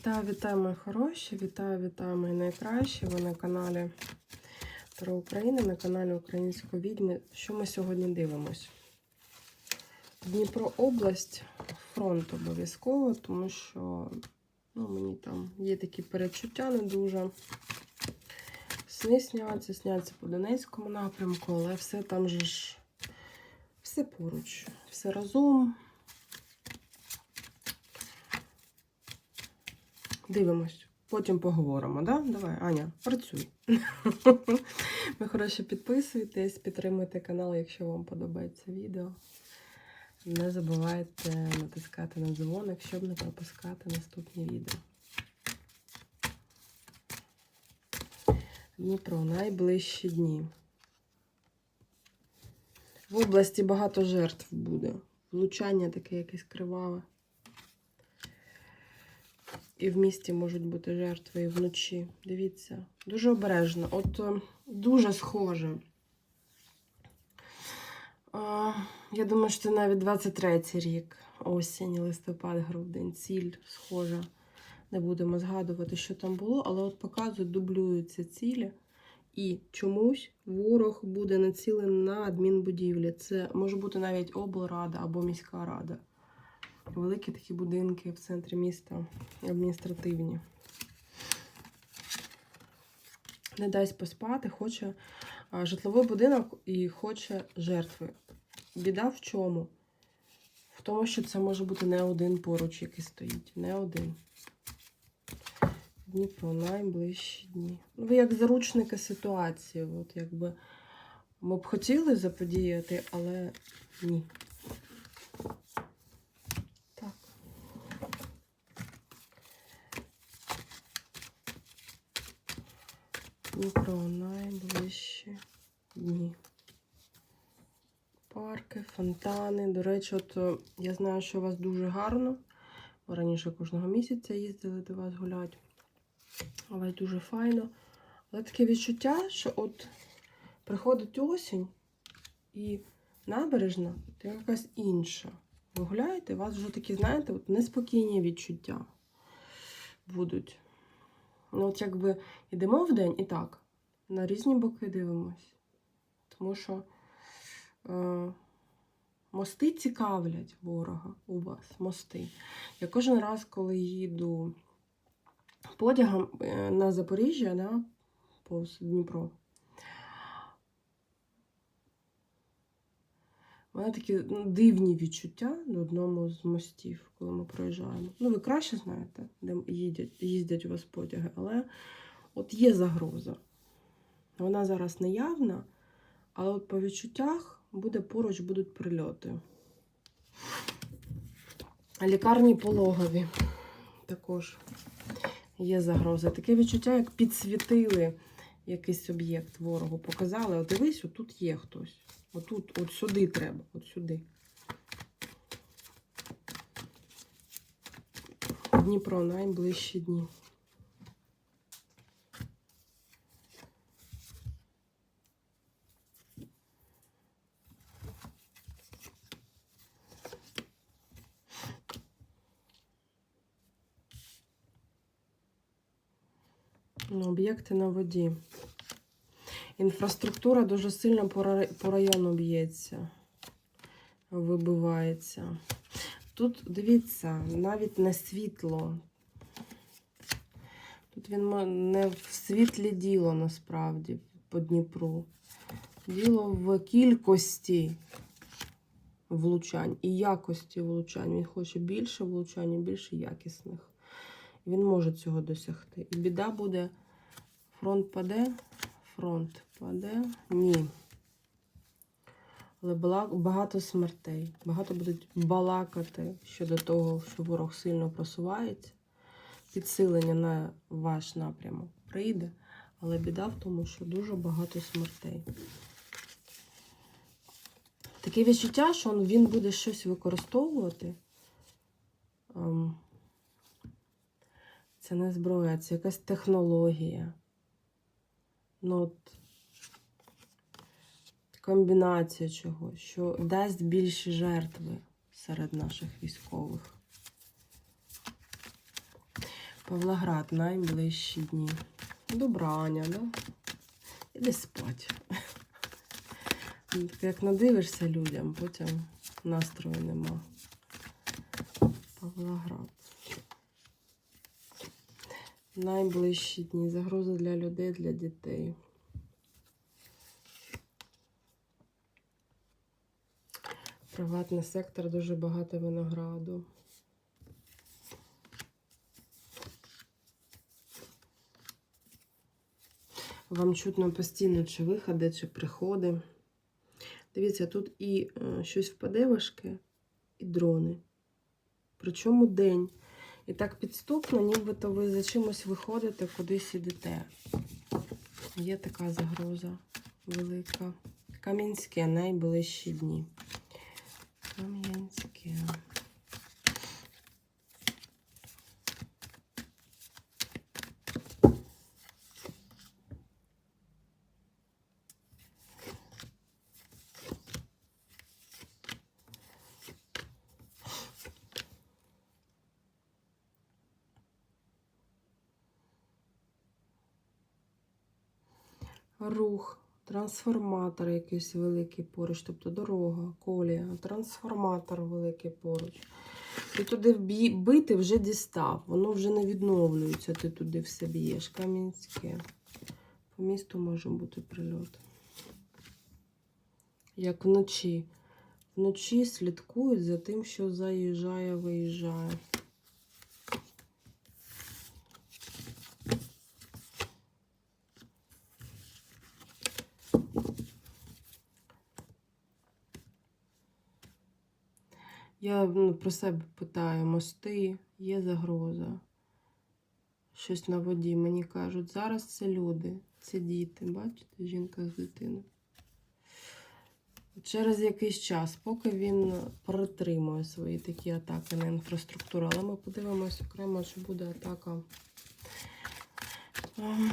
Вітаю, вітаю, мої хороші! Вітаю, вітаю, мої найкращі. Ви на каналі Таро України, на каналі Української відьми. Що ми сьогодні дивимось? Дніпро область, фронт обов'язково, тому що ну, мені там є такі перечуття не дуже. Сни сняться, сняться по Донецькому напрямку, але все там же ж все поруч, все разом. Дивимось. Потім поговоримо, да? Давай, Аня, працюй. Ви хороші підписуйтесь, підтримуйте канал, якщо вам подобається відео. Не забувайте натискати на дзвоник, щоб не пропускати наступні відео. Дніпро, найближчі дні. В області багато жертв буде. Влучання таке якесь криваве. І в місті можуть бути жертви і вночі. Дивіться, дуже обережно. От е, дуже схоже. Я думаю, що це навіть 23-й рік, осінь, листопад, грудень, ціль схожа. Не будемо згадувати, що там було, але от показують, дублюються цілі. І чомусь ворог буде націлений на адмінбудівлі. Це може бути навіть облрада або міська рада. Великі такі будинки в центрі міста, адміністративні. Не дасть поспати, хоче житловий будинок і хоче жертви. Біда в чому? В тому, що це може бути не один поруч, який стоїть. Не один. Дніпро, найближчі дні. Ну, ви як заручники ситуації. От якби ми б хотіли заподіяти, але ні. Дніпро найближчі дні. Парки, фонтани. До речі, от е, я знаю, що у вас дуже гарно. Раніше кожного місяця їздили до вас гуляти. У вас дуже файно. Але таке відчуття, що от приходить осінь і набережна то якась інша. Ви гуляєте, у вас вже такі, знаєте, от неспокійні відчуття будуть. Ну, от якби йдемо в день і так, на різні боки дивимось. Тому що е, мости цікавлять ворога у вас, мости. Я кожен раз, коли їду потягом е, на Запоріжжя, да, повз Дніпро, У мене такі ну, дивні відчуття на одному з мостів, коли ми проїжджаємо. Ну, ви краще знаєте, де їдять, їздять у вас потяги, але от є загроза. Вона зараз не явна, але от по відчуттях буде поруч будуть прильоти. Лікарні пологові також є загроза. Таке відчуття, як підсвітили якийсь об'єкт ворогу, показали, от дивись, отут є хтось. Отут, от сюди треба, от сюди. Дніпро найближчі дні. Ну, Об'єкти на воді. Інфраструктура дуже сильно по району б'ється, вибивається. Тут, дивіться, навіть не світло. Тут він не в світлі діло насправді по Дніпру. Діло в кількості влучань і якості влучань. Він хоче більше влучань і більше якісних. Він може цього досягти. І біда буде, фронт паде, фронт паде. Ні. Але багато смертей. Багато будуть балакати щодо того, що ворог сильно просувається. Підсилення на ваш напрямок прийде. Але біда в тому, що дуже багато смертей. Таке відчуття, що він буде щось використовувати. Ем, Це не зброя, це якась технологія. Ну, от, комбінація чогось, що дасть більше жертви серед наших військових. Павлоград найближчі дні. Добрання, да? Іди спать. Як надивишся людям, потім настрою нема. Павлоград. Найближчі дні. Загроза для людей, для дітей. Приватний сектор, дуже багато винограду. Вам чутно постійно, чи виходи, чи приходи. Дивіться, тут і е, щось впаде важке, і дрони. Причому день. І так підступно, нібито ви за чимось виходите, кудись ідете. Є така загроза велика. Кам'янське найближчі дні. Кам'янське. Рух, трансформатор якийсь великий поруч, тобто дорога, колія, трансформатор великий поруч. Ти туди бити вже дістав, воно вже не відновлюється, ти туди все б'єш. Кам'янське. По місту може бути прильот. Як вночі. Вночі слідкують за тим, що заїжджає, виїжджає. Я ну, про себе питаю, мости, є загроза. Щось на воді. Мені кажуть, зараз це люди, це діти. Бачите, жінка з дитиною. Через якийсь час, поки він протримує свої такі атаки на інфраструктуру, але ми подивимось окремо, чи буде атака ем,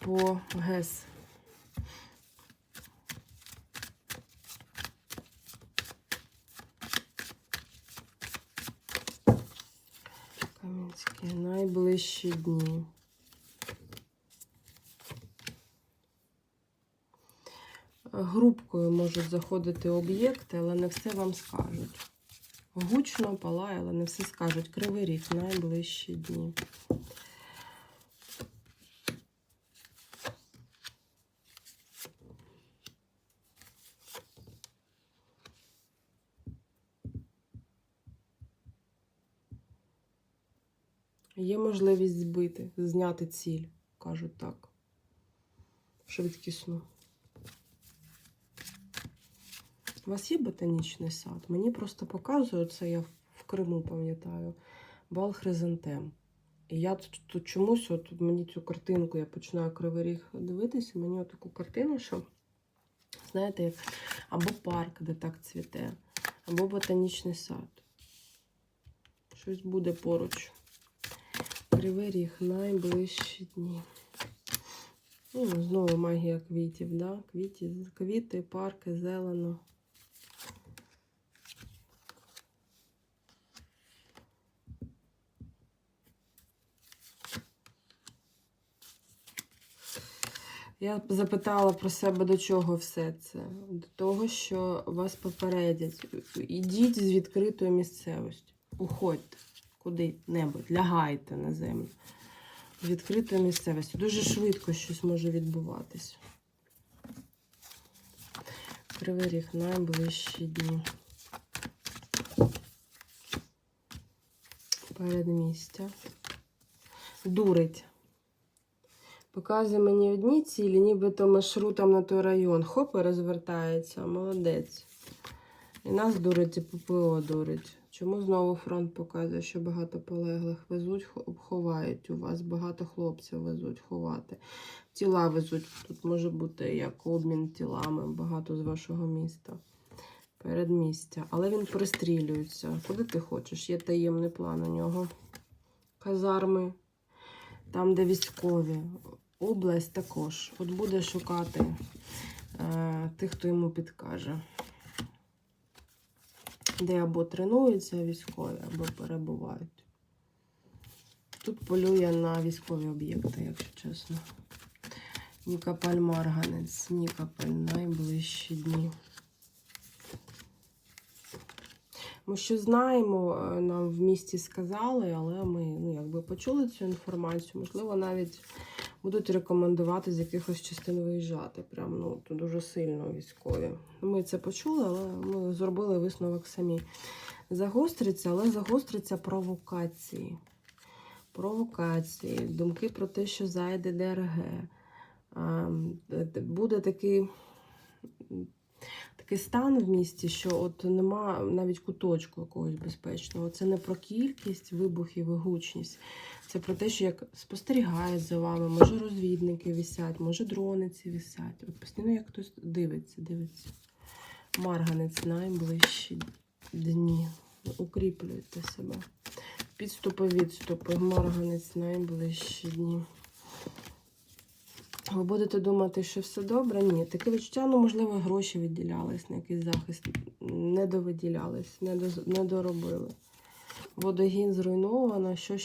по ГЕС. Кам'янське дні. Грубкою можуть заходити об'єкти, але не все вам скажуть. Гучно палає, але не все скажуть. Кривий рік найближчі дні. Є можливість збити, зняти ціль, кажуть так. Швидкісно. У вас є ботанічний сад? Мені просто показують це, я в Криму пам'ятаю, бал хризантем. І я тут, тут чомусь, от мені цю картинку, я починаю кривий ріг дивитися, мені таку картину, що, знаєте, як або парк, де так цвіте, або ботанічний сад. Щось буде поруч. Кривий ріг найближчі дні. Ну, знову магія квітів, да? Квіті, квіти, парки, зелено. Я запитала про себе, до чого все це. До того, що вас попередять. Ідіть з відкритої місцевості. Уходьте куди-небудь, лягайте на землю. З відкритої місцевості. Дуже швидко щось може відбуватись. Кривий ріг найближчі дні. Передмістя. Дурить. Показує мені одні цілі, нібито маршрутом на той район. Хоп, і розвертається. Молодець. І нас дурить, і ППО дурить. Чому знову фронт показує, що багато полеглих везуть, хо- ховають у вас, багато хлопців везуть ховати. Тіла везуть. Тут може бути як обмін тілами, багато з вашого міста. Передмістя. Але він пристрілюється. Куди ти хочеш? Є таємний план у нього. Казарми, там, де військові. Область також. От буде шукати е, тих, хто йому підкаже де або тренуються військові, або перебувають. Тут полює на військові об'єкти, якщо чесно. Нікапаль-марганець, Нікапаль, найближчі дні. Ми що знаємо, е, нам в місті сказали, але ми ну, якби почули цю інформацію. Можливо, навіть будуть рекомендувати з якихось частин виїжджати. Прям ну, дуже сильно військові. Ми це почули, але ми зробили висновок самі. Загостриться, але загостриться провокації. Провокації, думки про те, що зайде ДРГ. Буде такий, такий стан в місті, що от нема навіть куточку якогось безпечного. Це не про кількість вибухів і гучність. Це про те, що як спостерігають за вами, може розвідники висять, може дрони ці висять. От постійно як хтось дивиться, дивиться. Марганець найближчі дні. Укріплюйте себе. Підступи, відступи, марганець найближчі дні. Ви будете думати, що все добре? Ні. Таке відчуття, ну, можливо, гроші відділялись на якийсь захист. Не довиділялись, не, до, не доробили. Водогін зруйновано, що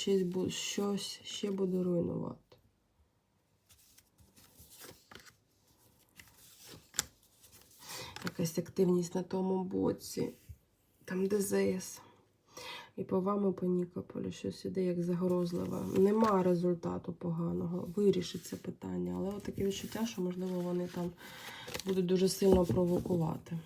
щось ще буде руйнувати. Якась активність на тому боці. Там ДЗС. І по вам, по Нікополю щось іде як загрозливе. Нема результату поганого. Вирішиться питання. Але от таке відчуття, що, можливо, вони там будуть дуже сильно провокувати.